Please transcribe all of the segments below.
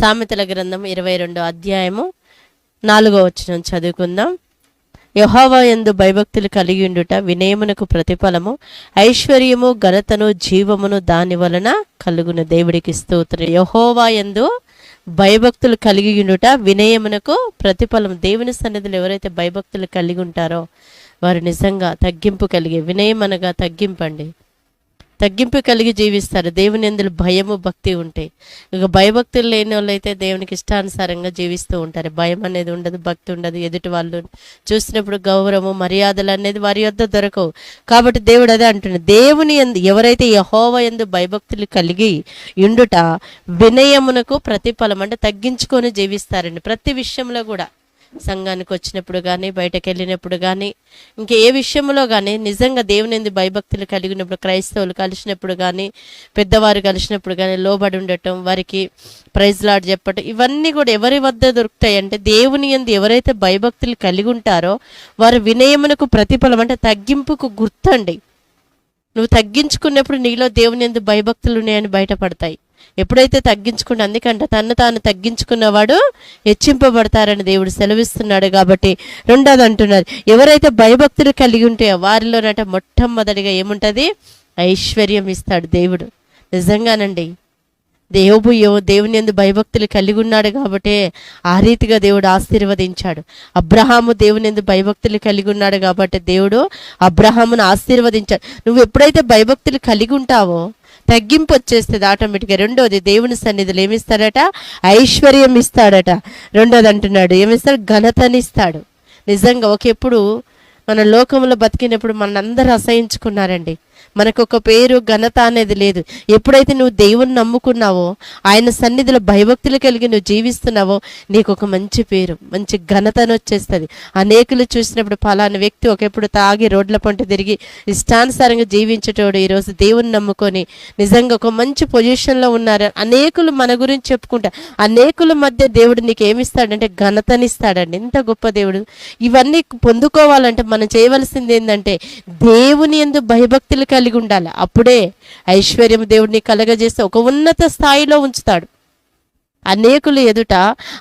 సామెతల గ్రంథం ఇరవై రెండో అధ్యాయము నాలుగో వచనం చదువుకుందాం. యహోవా యందు భయభక్తులు కలిగి ఉండుట వినయమునకు ప్రతిఫలము ఐశ్వర్యము ఘనతను జీవమును దాని వలన కలుగును. దేవుడికి స్తోత్రం. యహోవా యందు భయభక్తులు కలిగి ఉండుట వినయమునకు ప్రతిఫలం. దేవుని సన్నిధిలో ఎవరైతే భయభక్తులు కలిగి ఉంటారో వారు నిజంగా తగ్గింపు కలిగి వినయం అనగా తగ్గింపండి. తగ్గింపు కలిగి జీవిస్తారు. దేవుని ఎందులో భయము భక్తి ఉంటాయి. ఇక భయభక్తులు లేని వాళ్ళు అయితే దేవునికి ఇష్టానుసారంగా జీవిస్తూ ఉంటారు. భయం అనేది ఉండదు భక్తి ఉండదు ఎదుటి వాళ్ళు చూసినప్పుడు గౌరవము మర్యాదలు అనేది వారి యొద్ద దొరకవు. కాబట్టి దేవుడు అదే అంటున్నాడు. దేవుని ఎందు ఎవరైతే యహోవ ఎందు భయభక్తులు కలిగి ఉండుట వినయమునకు ప్రతిఫలం అంటే తగ్గించుకొని జీవిస్తారండి. ప్రతి విషయంలో కూడా. సంఘానికి వచ్చినప్పుడు కానీ బయటకు వెళ్ళినప్పుడు కానీ ఇంకా ఏ విషయంలో కానీ నిజంగా దేవుని భయభక్తులు కలిగినప్పుడు క్రైస్తవులు కలిసినప్పుడు కానీ పెద్దవారు కలిసినప్పుడు కానీ లోబడి ఉండటం వారికి ప్రైజ్ లాడ్ చెప్పటం ఇవన్నీ కూడా ఎవరి వద్ద దొరుకుతాయి అంటే దేవుని ఎందు ఎవరైతే భయభక్తులు కలిగి ఉంటారో వారు వినయమునకు ప్రతిఫలం అంటే తగ్గింపుకు గుర్తండి. నువ్వు తగ్గించుకున్నప్పుడు నీలో దేవుని ఎందు భయభక్తులు ఉన్నాయని బయటపడతాయి. ఎప్పుడైతే తగ్గించుకుంటే అందుకంటే తను తాను తగ్గించుకున్నవాడు హెచ్చింపబడతారని దేవుడు సెలవిస్తున్నాడు కాబట్టి రెండోది అంటున్నారు ఎవరైతే భయభక్తులు కలిగి ఉంటే వారిలోనట మొట్టమొదటిగా ఏముంటది? ఐశ్వర్యం ఇస్తాడు దేవుడు. నిజంగానండి దేవుడు దేవుని ఎందు భయభక్తులు కలిగి ఉన్నాడు కాబట్టి ఆ రీతిగా దేవుడు ఆశీర్వదించాడు. అబ్రహాము దేవుని ఎందు భయభక్తులు కలిగి ఉన్నాడు కాబట్టి దేవుడు అబ్రహామును ఆశీర్వదించాడు. నువ్వు ఎప్పుడైతే భయభక్తులు కలిగి ఉంటావో తగ్గింపు వచ్చేస్తుంది ఆటోమేటిక్గా. రెండోది దేవుని సన్నిధిలో ఏమిస్తాడట? ఐశ్వర్యం ఇస్తాడట రెండోది అంటున్నాడు ఏమిస్తాడు? ఘనతనిస్తాడు. నిజంగా ఒకెప్పుడు మన లోకంలో బతికినప్పుడు మన అందరూ అసహించుకున్నారండి. మనకు ఒక పేరు ఘనత అనేది లేదు. ఎప్పుడైతే నువ్వు దేవుని నమ్ముకున్నావో ఆయన సన్నిధిలో భయభక్తులు కలిగి నువ్వు జీవిస్తున్నావో నీకు ఒక మంచి పేరు మంచి ఘనతను వచ్చేస్తుంది. అనేకులు చూసినప్పుడు పలానా వ్యక్తి ఒకప్పుడు తాగి రోడ్ల పంట తిరిగి ఇష్టానుసారంగా జీవించేటోడు ఈరోజు దేవుని నమ్ముకొని నిజంగా ఒక మంచి పొజిషన్లో ఉన్నారు. అనేకులు మన గురించి చెప్పుకుంటా అనేకుల మధ్య దేవుడు నీకు ఏమిస్తాడంటే ఘనతనిస్తాడండి. ఎంత గొప్ప దేవుడు. ఇవన్నీ పొందుకోవాలంటే మనం చేయవలసింది ఏంటంటే దేవుని ఎందు భయభక్తులు కలిగి ఉండాలి. అప్పుడే ఐశ్వర్యం దేవుడిని కలగజేస్తే ఒక ఉన్నత స్థాయిలో ఉంచుతాడు. అనేకులు ఎదుట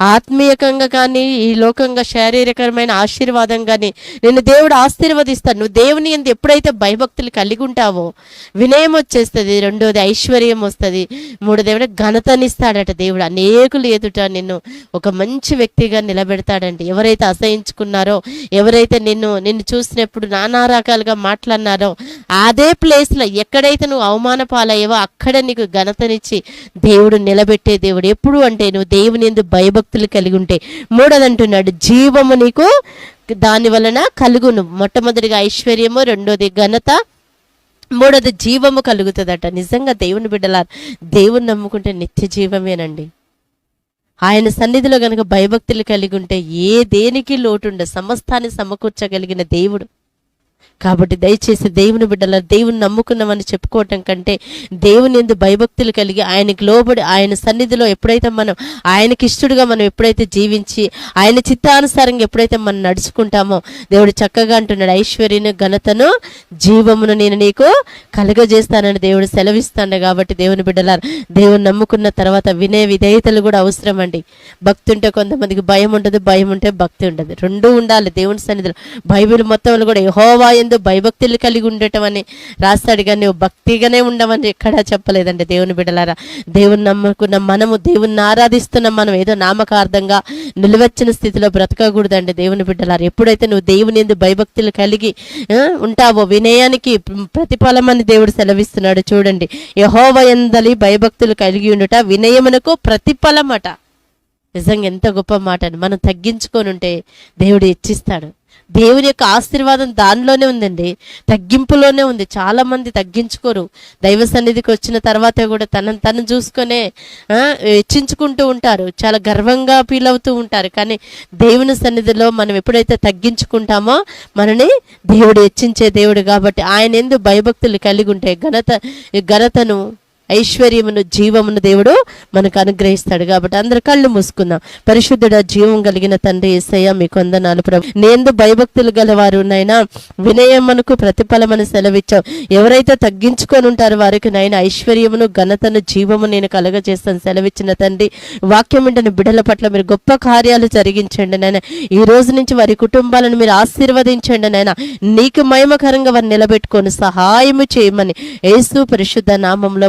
ఆత్మీయకంగా కానీ ఈ లోకంగా శారీరకమైన ఆశీర్వాదం కానీ నిన్ను దేవుడు ఆశీర్వదిస్తాడు. నువ్వు దేవుని ఎందు ఎప్పుడైతే భయభక్తులు కలిగి ఉంటావో వినయం వచ్చేస్తుంది రెండోది ఐశ్వర్యం వస్తుంది మూడో దేవుడు ఘనతనిస్తాడట దేవుడు. అనేకులు ఎదుట నిన్ను ఒక మంచి వ్యక్తిగా నిలబెడతాడండి. ఎవరైతే అసహించుకున్నారో ఎవరైతే నిన్ను నిన్ను చూసినప్పుడు నానా రకాలుగా మాట్లాడినారో అదే ప్లేస్లో ఎక్కడైతే నువ్వు అవమాన పాలయ్యావో అక్కడ నీకు ఘనతనిచ్చి దేవుడు నిలబెట్టే దేవుడు ఎప్పుడు అంటే నువ్వు దేవుని ఎందు భయభక్తులు కలిగి ఉంటే. మూడోది అంటున్నాడు జీవము నీకు దాని వలన కలుగును. మొట్టమొదటిగా ఐశ్వర్యము రెండోది ఘనత మూడోది జీవము కలుగుతుందట. నిజంగా దేవుని బిడ్డలా దేవుని నమ్ముకుంటే నిత్య జీవమేనండి. ఆయన సన్నిధిలో గనుక భయభక్తులు కలిగి ఉంటే ఏ దేనికి లోటుండ సమస్తాన్ని సమకూర్చగలిగిన దేవుడు. కాబట్టి దయచేసి దేవుని బిడ్డల దేవుని నమ్ముకున్నామని చెప్పుకోవటం కంటే దేవుని ఎందు భయభక్తులు కలిగి ఆయనకి లోబడి ఆయన సన్నిధిలో ఎప్పుడైతే మనం ఆయనకి ఇష్టడుగా మనం ఎప్పుడైతే జీవించి ఆయన చిత్తానుసారంగా ఎప్పుడైతే మనం నడుచుకుంటామో దేవుడు చక్కగా అంటున్నాడు ఐశ్వర్యను ఘనతను జీవమును నేను నీకు కలగజేస్తానని దేవుడు సెలవిస్తాడు కాబట్టి దేవుని బిడ్డలారు దేవుని నమ్ముకున్న తర్వాత వినే విధేయతలు కూడా అవసరం అండి భక్తి ఉంటే కొంతమందికి భయం ఉండదు భయం ఉంటే భక్తి ఉండదు. రెండూ ఉండాలి దేవుని సన్నిధిలో. బైబిల్ మొత్తంలో కూడా యహోవా ఎందు భయభక్తులు కలిగి ఉండటం అని రాస్తాడు. కానీ నువ్వు భక్తిగానే ఉండమని ఎక్కడా చెప్పలేదండి దేవుని బిడ్డలారా. దేవుని నమ్మకున్న మనము దేవుణ్ణి ఆరాధిస్తున్న మనం ఏదో నామకార్థంగా నిలవచ్చిన స్థితిలో బ్రతకకూడదండి దేవుని బిడ్డలారా. ఎప్పుడైతే నువ్వు దేవుని ఎందు భయభక్తులు కలిగి ఉంటావో వినయానికి ప్రతిఫలం అని దేవుడు సెలవిస్తున్నాడు. చూడండి యహోవ ఎందలి భయభక్తులు కలిగి ఉండుట వినయమునకు ప్రతిఫలమట. నిజంగా ఎంత గొప్ప మాట అని మనం తగ్గించుకొని ఉంటే దేవుడు ఇచ్చిస్తాడు. దేవుని యొక్క ఆశీర్వాదం దానిలోనే ఉందండి. తగ్గింపులోనే ఉంది. చాలా మంది తగ్గించుకోరు. దైవ సన్నిధికి వచ్చిన తర్వాత కూడా తనను తను చూసుకొనే హెచ్చించుకుంటూ ఉంటారు. చాలా గర్వంగా ఫీల్ అవుతూ ఉంటారు. కానీ దేవుని సన్నిధిలో మనం ఎప్పుడైతే తగ్గించుకుంటామో మనని దేవుడు హెచ్చించే దేవుడు కాబట్టి ఆయన ఎందు భయభక్తులు కలిగి ఉంటే ఘనత ఘనతను ఐశ్వర్యమును జీవమును దేవుడు మనకు అనుగ్రహిస్తాడు కాబట్టి అందరు కళ్ళు మూసుకుందాం. పరిశుద్ధుడ జీవం కలిగిన తండ్రి ఏసయ్య మీ కొందనాలు ప్రభు. నేందు భయభక్తులు గలవారు నైనా వినయం మనకు ప్రతిఫలమని సెలవిచ్చావు. ఎవరైతే తగ్గించుకొని ఉంటారో వారికి నైనా ఐశ్వర్యమును ఘనతను జీవము నేను కలగజేస్తాను సెలవిచ్చిన తండ్రి. వాక్యం వింటని బిడల పట్ల మీరు గొప్ప కార్యాలు జరిగించండి నాయన ఈ రోజు నుంచి వారి కుటుంబాలను మీరు ఆశీర్వదించండి నాయన నీకు మహిమకరంగా వారిని నిలబెట్టుకొని సహాయము చేయమని యేసు పరిశుద్ధ నామంలో